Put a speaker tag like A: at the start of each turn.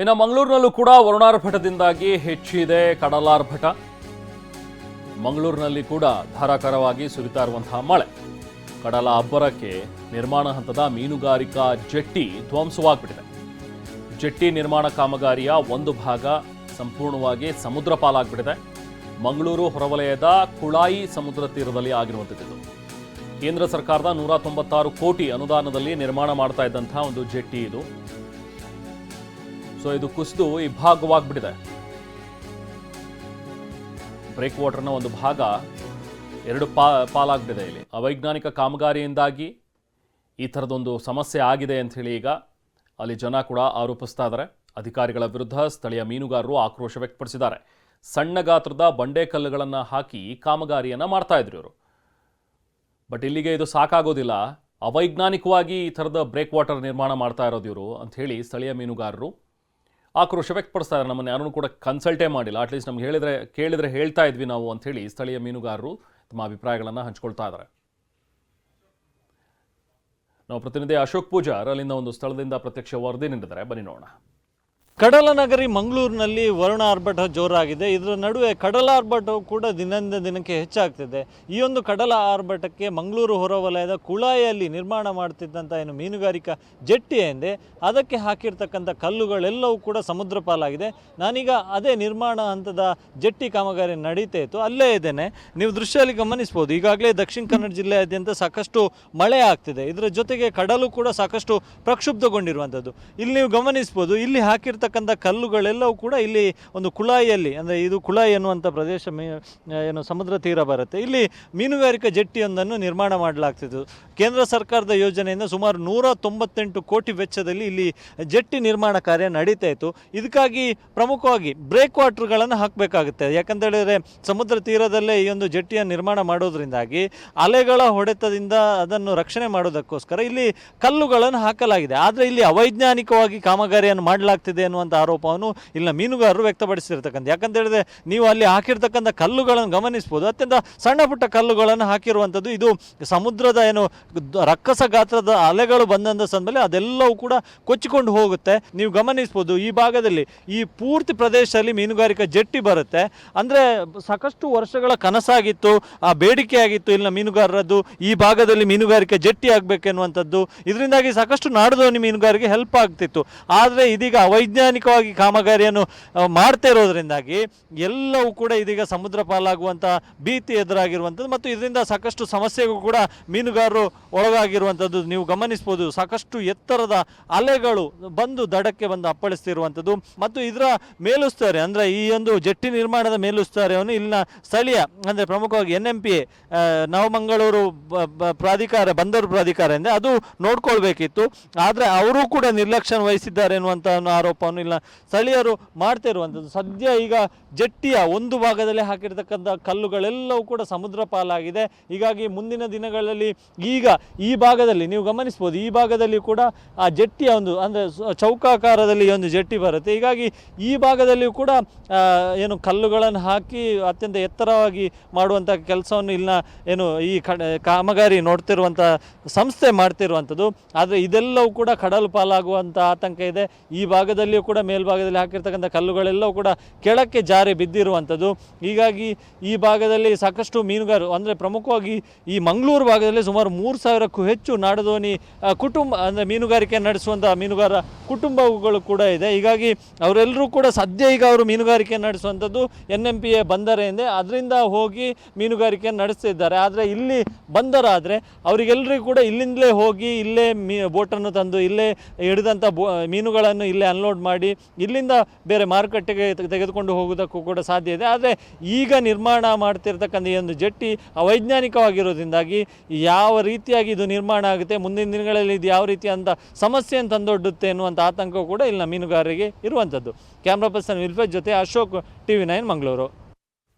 A: ಇನ್ನು ಮಂಗಳೂರಿನಲ್ಲೂ ಕೂಡ ವರುಣಾರ್ಭಟದಿಂದಾಗಿ ಹೆಚ್ಚಿದೆ ಕಡಲಾರ್ಭಟ ಮಂಗಳೂರಿನಲ್ಲಿ ಕೂಡ ಧಾರಾಕಾರವಾಗಿ ಸುರಿತಾ ಇರುವಂತಹ ಮಳೆ. ಕಡಲ ಅಬ್ಬರಕ್ಕೆ ನಿರ್ಮಾಣ ಹಂತದ ಮೀನುಗಾರಿಕಾ ಜೆಟ್ಟಿ ಧ್ವಂಸವಾಗ್ಬಿಟ್ಟಿದೆ. ಜೆಟ್ಟಿ ನಿರ್ಮಾಣ ಕಾಮಗಾರಿಯ ಒಂದು ಭಾಗ ಸಂಪೂರ್ಣವಾಗಿ ಸಮುದ್ರ ಪಾಲಾಗ್ಬಿಟ್ಟಿದೆ. ಮಂಗಳೂರು ಹೊರವಲಯದ ಕುಳಾಯಿ ಸಮುದ್ರ ತೀರದಲ್ಲಿ ಆಗಿರುವಂಥದ್ದು ಕೇಂದ್ರ ಸರ್ಕಾರದ ನೂರ ತೊಂಬತ್ತಾರು ಕೋಟಿ ಅನುದಾನದಲ್ಲಿ ನಿರ್ಮಾಣ ಮಾಡ್ತಾ ಇದ್ದಂಥ ಒಂದು ಜೆಟ್ಟಿ ಇದು. ಸೊ ಇದು ಕುಸಿದು ಭಾಗವಾಗ್ಬಿಟ್ಟಿದೆ. ಬ್ರೇಕ್ ವಾಟರ್ನ ಒಂದು ಭಾಗ ಎರಡು ಪಾ, ಪಾಲಾಗ್ಬಿಟ್ಟಿದೆ ಇಲ್ಲಿ. ಅವೈಜ್ಞಾನಿಕ ಕಾಮಗಾರಿಯಿಂದಾಗಿ ಈ ಥರದೊಂದು ಸಮಸ್ಯೆ ಆಗಿದೆ ಅಂಥೇಳಿ ಈಗ ಅಲ್ಲಿ ಜನ ಕೂಡ ಆರೋಪಿಸ್ತಾ ಇದ್ದಾರೆ ಅಧಿಕಾರಿಗಳ ವಿರುದ್ಧ ಸ್ಥಳೀಯ ಮೀನುಗಾರರು ಆಕ್ರೋಶ ವ್ಯಕ್ತಪಡಿಸಿದ್ದಾರೆ. ಸಣ್ಣ ಗಾತ್ರದ ಬಂಡೆಕಲ್ಲುಗಳನ್ನು ಹಾಕಿ ಕಾಮಗಾರಿಯನ್ನು ಮಾಡ್ತಾ ಇದ್ರು ಇವರು. ಬಟ್ ಇಲ್ಲಿಗೆ ಇದು ಸಾಕಾಗೋದಿಲ್ಲ. ಅವೈಜ್ಞಾನಿಕವಾಗಿ ಈ ಥರದ ಬ್ರೇಕ್ ವಾಟರ್ ನಿರ್ಮಾಣ ಮಾಡ್ತಾ ಇರೋದು ಇವರು ಅಂತ ಹೇಳಿ ಸ್ಥಳೀಯ ಮೀನುಗಾರರು ಆಕ್ರೋಶ ಇದ್ದಾರೆ ನಮ್ಮನ್ನು ಯಾರನ್ನೂ ಕೂಡ ಕನ್ಸಲ್ಟೇ ಮಾಡಿಲ್ಲ. ಅಟ್ಲೀಸ್ಟ್ ನಮ್ಗೆ ಹೇಳಿದ್ರೆ, ಕೇಳಿದ್ರೆ ಹೇಳ್ತಾ ಇದ್ವಿ ನಾವು ಅಂತ ಹೇಳಿ ಸ್ಥಳೀಯ ಮೀನುಗಾರರು ತಮ್ಮ ಅಭಿಪ್ರಾಯಗಳನ್ನು ಹಂಚ್ಕೊಳ್ತಾ ಇದ್ದಾರೆ. ನಾವು ಪ್ರತಿನಿಧಿ ಅಶೋಕ್ ಪೂಜಾರ್ ಅಲ್ಲಿಂದ ಒಂದು ಸ್ಥಳದಿಂದ ಪ್ರತ್ಯಕ್ಷ ವರದಿ ನೀಡಿದ್ದಾರೆ ಬನ್ನಿ ನೋಡೋಣ.
B: ಕಡಲ ನಗರಿ ಮಂಗಳೂರಿನಲ್ಲಿ ವರುಣ ಆರ್ಭಟ ಜೋರಾಗಿದೆ. ಇದರ ನಡುವೆ ಕಡಲ ಆರ್ಭಟವು ಕೂಡ ದಿನದಿಂದ ದಿನಕ್ಕೆ ಹೆಚ್ಚಾಗ್ತಿದೆ. ಈ ಒಂದು ಕಡಲ ಆರ್ಭಟಕ್ಕೆ ಮಂಗಳೂರು ಹೊರವಲಯದ ಕುಳಾಯಲ್ಲಿ ನಿರ್ಮಾಣ ಮಾಡ್ತಿದ್ದಂಥ ಏನು ಮೀನುಗಾರಿಕಾ ಜೆಟ್ಟಿ ಎಂದೆ, ಅದಕ್ಕೆ ಹಾಕಿರ್ತಕ್ಕಂಥ ಕಲ್ಲುಗಳೆಲ್ಲವೂ ಕೂಡ ಸಮುದ್ರ ಪಾಲಾಗಿದೆ. ನಾನೀಗ ಅದೇ ನಿರ್ಮಾಣ ಹಂತದ ಜೆಟ್ಟಿ ಕಾಮಗಾರಿ ನಡೀತಾ ಇತ್ತು ಅಲ್ಲೇ ಇದ್ದೇನೆ. ನೀವು ದೃಶ್ಯದಲ್ಲಿ ಗಮನಿಸ್ಬೋದು, ಈಗಾಗಲೇ ದಕ್ಷಿಣ ಕನ್ನಡ ಜಿಲ್ಲೆಯಾದ್ಯಂತ ಸಾಕಷ್ಟು ಮಳೆ ಆಗ್ತಿದೆ. ಇದರ ಜೊತೆಗೆ ಕಡಲು ಕೂಡ ಸಾಕಷ್ಟು ಪ್ರಕ್ಷುಬ್ಧಗೊಂಡಿರುವಂಥದ್ದು. ಇಲ್ಲಿ ನೀವು ಗಮನಿಸ್ಬೋದು, ಇಲ್ಲಿ ಹಾಕಿರ್ತಕ್ಕಂಥ ಕಲ್ಲುಗಳೆಲ್ಲವೂ ಕೂಡ ಇಲ್ಲಿ ಒಂದು ಕುಳಾಯಿಯಲ್ಲಿ, ಅಂದರೆ ಇದು ಕುಳಾಯಿ ಎನ್ನುವಂಥ ಪ್ರದೇಶ ಮೀ ಏನು ಸಮುದ್ರ ತೀರ ಬರುತ್ತೆ. ಇಲ್ಲಿ ಮೀನುಗಾರಿಕಾ ಜಟ್ಟಿಯೊಂದನ್ನು ನಿರ್ಮಾಣ ಮಾಡಲಾಗ್ತಿತ್ತು. ಕೇಂದ್ರ ಸರ್ಕಾರದ ಯೋಜನೆಯಿಂದ ಸುಮಾರು ನೂರ ತೊಂಬತ್ತೆಂಟು ಕೋಟಿ ವೆಚ್ಚದಲ್ಲಿ ಇಲ್ಲಿ ಜೆಟ್ಟಿ ನಿರ್ಮಾಣ ಕಾರ್ಯ ನಡೀತಾ ಇತ್ತು. ಇದಕ್ಕಾಗಿ ಪ್ರಮುಖವಾಗಿ ಬ್ರೇಕ್ ವಾಟರ್ಗಳನ್ನು ಹಾಕಬೇಕಾಗುತ್ತೆ. ಯಾಕಂತೇಳಿದರೆ ಸಮುದ್ರ ತೀರದಲ್ಲೇ ಈ ಒಂದು ಜೆಟ್ಟಿಯ ನಿರ್ಮಾಣ ಮಾಡೋದ್ರಿಂದಾಗಿ ಅಲೆಗಳ ಹೊಡೆತದಿಂದ ಅದನ್ನು ರಕ್ಷಣೆ ಮಾಡೋದಕ್ಕೋಸ್ಕರ ಇಲ್ಲಿ ಕಲ್ಲುಗಳನ್ನು ಹಾಕಲಾಗಿದೆ. ಆದರೆ ಇಲ್ಲಿ ಅವೈಜ್ಞಾನಿಕವಾಗಿ ಕಾಮಗಾರಿಯನ್ನು ಮಾಡಲಾಗ್ತಿದೆ ಅನ್ನುವಂಥ ಆರೋಪವನ್ನು ಇಲ್ಲ ಮೀನುಗಾರರು ವ್ಯಕ್ತಪಡಿಸಿರ್ತಕ್ಕಂಥ. ಯಾಕಂತ ಹೇಳಿದ್ರೆ ನೀವು ಅಲ್ಲಿ ಹಾಕಿರ್ತಕ್ಕಂಥ ಕಲ್ಲುಗಳನ್ನು ಗಮನಿಸ್ಬೋದು ಅತ್ಯಂತ ಸಣ್ಣ ಪುಟ್ಟ ಕಲ್ಲುಗಳನ್ನು ಹಾಕಿರುವಂಥದ್ದು. ಇದು ಸಮುದ್ರದ ಏನು ರಕ್ಕಸ ಗಾತ್ರದ ಅಲೆಗಳು ಬಂದಂಥ ಸಂದರ್ಭದಲ್ಲಿ ಅದೆಲ್ಲವೂ ಕೂಡ ಕೊಚ್ಚಿಕೊಂಡು ಹೋಗುತ್ತೆ. ನೀವು ಗಮನಿಸ್ಬೋದು ಈ ಭಾಗದಲ್ಲಿ ಈ ಪೂರ್ತಿ ಪ್ರದೇಶದಲ್ಲಿ ಮೀನುಗಾರಿಕಾ ಜೆಟ್ಟಿ ಬರುತ್ತೆ. ಅಂದರೆ ಸಾಕಷ್ಟು ವರ್ಷಗಳ ಕನಸಾಗಿತ್ತು, ಆ ಬೇಡಿಕೆ ಆಗಿತ್ತು ಇಲ್ಲಿನ ಮೀನುಗಾರರದ್ದು. ಈ ಭಾಗದಲ್ಲಿ ಮೀನುಗಾರಿಕೆ ಜೆಟ್ಟಿ ಆಗಬೇಕೆನ್ನುವಂಥದ್ದು. ಇದರಿಂದಾಗಿ ಸಾಕಷ್ಟು ನಾಡುದೋಣಿ ಮೀನುಗಾರಿಗೆ ಹೆಲ್ಪ್ ಆಗ್ತಿತ್ತು. ಆದರೆ ಇದೀಗ ಅವೈಜ್ಞಾನಿಕವಾಗಿ ಕಾಮಗಾರಿಯನ್ನು ಮಾಡ್ತಾ ಇರೋದ್ರಿಂದಾಗಿ ಎಲ್ಲವೂ ಕೂಡ ಇದೀಗ ಸಮುದ್ರ ಪಾಲಾಗುವಂಥ ಭೀತಿ ಎದುರಾಗಿರುವಂಥದ್ದು ಮತ್ತು ಇದರಿಂದ ಸಾಕಷ್ಟು ಸಮಸ್ಯೆಗೂ ಕೂಡ ಮೀನುಗಾರರು ಒಳಗಾಗಿರುವಂಥದ್ದು ನೀವು ಗಮನಿಸ್ಬೋದು. ಸಾಕಷ್ಟು ಎತ್ತರದ ಅಲೆಗಳು ಬಂದು ದಡಕ್ಕೆ ಬಂದು ಅಪ್ಪಳಿಸ್ತಿರುವಂಥದ್ದು ಮತ್ತು ಇದರ ಮೇಲುಸ್ತಾರೆ ಅಂದರೆ ಈ ಒಂದು ಜೆಟ್ಟಿ ನಿರ್ಮಾಣದ ಮೇಲುಸ್ತಾರೆಯನ್ನು ಇಲ್ಲಿನ ಸ್ಥಳೀಯ, ಅಂದರೆ ಪ್ರಮುಖವಾಗಿ ಎನ್ ಎಂ ಪಿ ನವಮಂಗಳೂರು ಪ್ರಾಧಿಕಾರ, ಬಂದರು ಪ್ರಾಧಿಕಾರ ಎಂದರೆ ಅದು ನೋಡ್ಕೊಳ್ಬೇಕಿತ್ತು. ಆದರೆ ಅವರು ಕೂಡ ನಿರ್ಲಕ್ಷ್ಯ ವಹಿಸಿದ್ದಾರೆ ಎನ್ನುವಂಥ ಒಂದು ಇಲ್ಲ. ಸ್ಥಳೀಯರು ಮಾಡ್ತಾ ಇರುವಂಥದ್ದು. ಸದ್ಯ ಈಗ ಜೆಟ್ಟಿಯ ಒಂದು ಭಾಗದಲ್ಲಿ ಹಾಕಿರ್ತಕ್ಕಂಥ ಕಲ್ಲುಗಳೆಲ್ಲವೂ ಕೂಡ ಸಮುದ್ರ ಪಾಲಾಗಿದೆ. ಹೀಗಾಗಿ ಮುಂದಿನ ದಿನಗಳಲ್ಲಿ ಈಗ ಈ ಭಾಗದಲ್ಲಿ ನೀವು ಗಮನಿಸ್ಬೋದು ಈ ಭಾಗದಲ್ಲಿ ಕೂಡ ಆ ಜಟ್ಟಿಯ ಒಂದು ಅಂದರೆ ಚೌಕಾಕಾರದಲ್ಲಿ ಒಂದು ಜೆಟ್ಟಿ ಬರುತ್ತೆ. ಹೀಗಾಗಿ ಈ ಭಾಗದಲ್ಲಿಯೂ ಕೂಡ ಏನು ಕಲ್ಲುಗಳನ್ನು ಹಾಕಿ ಅತ್ಯಂತ ಎತ್ತರವಾಗಿ ಮಾಡುವಂಥ ಕೆಲಸವನ್ನು ಇಲ್ಲ, ಏನು ಈ ಕಾಮಗಾರಿ ನೋಡ್ತಿರುವಂಥ ಸಂಸ್ಥೆ ಮಾಡ್ತಿರುವಂಥದ್ದು. ಆದರೆ ಇದೆಲ್ಲವೂ ಕೂಡ ಕಡಲು ಪಾಲಾಗುವಂಥ ಆತಂಕ ಇದೆ. ಈ ಭಾಗದಲ್ಲಿಯೂ ಕೂಡ ಮೇಲ್ಭಾಗದಲ್ಲಿ ಹಾಕಿರ್ತಕ್ಕಂಥ ಕಲ್ಲುಗಳೆಲ್ಲವೂ ಕೂಡ ಕೆಳಕ್ಕೆ ಜಾರಿ ಬಿದ್ದಿರುವಂಥದ್ದು. ಹೀಗಾಗಿ ಈ ಭಾಗದಲ್ಲಿ ಸಾಕಷ್ಟು ಮೀನುಗಾರರು ಅಂದರೆ ಪ್ರಮುಖವಾಗಿ ಈ ಮಂಗಳೂರು ಭಾಗದಲ್ಲಿ ಸುಮಾರು ಮೂರು ಸಾವಿರಕ್ಕೂ ಹೆಚ್ಚು ನಾಡದೋಣಿ ಕುಟುಂಬ, ಅಂದರೆ ಮೀನುಗಾರಿಕೆ ನಡೆಸುವಂಥ ಮೀನುಗಾರ ಕುಟುಂಬಗಳು ಕೂಡ ಇದೆ. ಹೀಗಾಗಿ ಅವರೆಲ್ಲರೂ ಕೂಡ ಸದ್ಯ ಈಗ ಅವರು ಮೀನುಗಾರಿಕೆ ನಡೆಸುವಂಥದ್ದು ಎನ್ ಎಂ ಪಿ ಎ ಬಂದರೆಯಿಂದ ಅದರಿಂದ ಹೋಗಿ ಮೀನುಗಾರಿಕೆ ನಡೆಸ್ತಿದ್ದಾರೆ. ಆದರೆ ಇಲ್ಲಿ ಬಂದರಾದರೆ ಅವರಿಗೆಲ್ಲರಿಗೂ ಕೂಡ ಇಲ್ಲಿಂದಲೇ ಹೋಗಿ ಇಲ್ಲೇ ಮೀ, ಬೋಟನ್ನು ತಂದು ಇಲ್ಲೇ ಹಿಡಿದಂಥ ಬೋ, ಮೀನುಗಳನ್ನು ಇಲ್ಲೇ ಅನ್ಲೋಡ್ ಮಾಡಿ ಇಲ್ಲಿಂದ ಬೇರೆ ಮಾರುಕಟ್ಟೆಗೆ ತೆಗೆ- ತೆಗೆದುಕೊಂಡು ಹೋಗುವುದಕ್ಕೂ ಕೂಡ ಸಾಧ್ಯ ಇದೆ. ಆದರೆ ಈಗ ನಿರ್ಮಾಣ ಮಾಡ್ತಿರ್ತಕ್ಕಂಥ ಈ ಒಂದು ಜಟ್ಟಿ ಅವೈಜ್ಞಾನಿಕವಾಗಿರೋದ್ರಿಂದಾಗಿ ಯಾವ ರೀತಿಯಾಗಿ ಇದು ನಿರ್ಮಾಣ ಆಗುತ್ತೆ, ಮುಂದಿನ ದಿನಗಳಲ್ಲಿ ಇದು ಯಾವ ರೀತಿಯಂಥ ಸಮಸ್ಯೆಯನ್ನು ತಂದೊಡ್ಡುತ್ತೆ ಎನ್ನುವಂಥ ಆತಂಕ ಕೂಡ ಇಲ್ಲಿನ ಮೀನುಗಾರರಿಗೆ ಇರುವಂಥದ್ದು. ಕ್ಯಾಮ್ರಾ ಪರ್ಸನ್ ವಿಲ್ಫೇಜ್ ಜೊತೆ Ashok T V nine Mangaluru.